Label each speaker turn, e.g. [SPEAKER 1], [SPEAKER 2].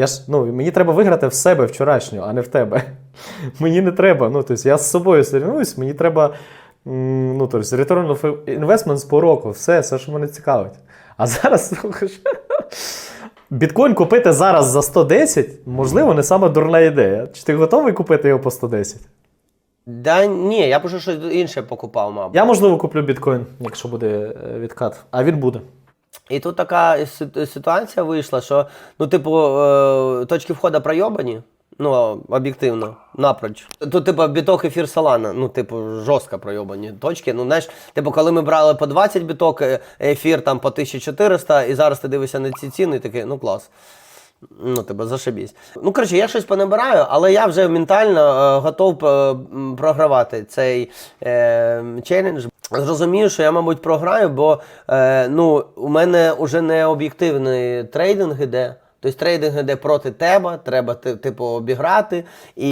[SPEAKER 1] Я ж, ну, мені треба виграти в себе вчорашню, а не в тебе. Мені не треба. Ну, тобто, я з собою сорівнуюсь, мені треба ну, тобто, return of investments по року, все, все, що мене цікавить. А зараз слухай, біткоін купити зараз за 110, можливо, не саме дурна ідея. Чи ти готовий купити його по 110?
[SPEAKER 2] Да ні, я б уже щось інше покупав, мабуть.
[SPEAKER 1] Я, можливо, куплю біткоін, якщо буде е, відкат. А він буде.
[SPEAKER 2] І тут така ситуація вийшла, що ну, типу, е, точки входу пройобані. Ну, об'єктивно, напроч. Тут, типу, біток ефір Салана. ну, типу, жорстко пройобані точки. Ну, знаєш, типу, коли ми брали по 20 біток, е, ефір там по 1400, і зараз ти дивишся на ці ціни, і такий, ну клас. Ну, тебе зашибісь. Ну, коротше, я щось понабираю, але я вже ментально е, готов е, програвати цей е, челендж. Зрозумію, що я, мабуть, програю, бо е, ну, у мене вже не об'єктивний трейдинг іде. Тобто трейдинг іде проти тебе, треба типу обіграти. І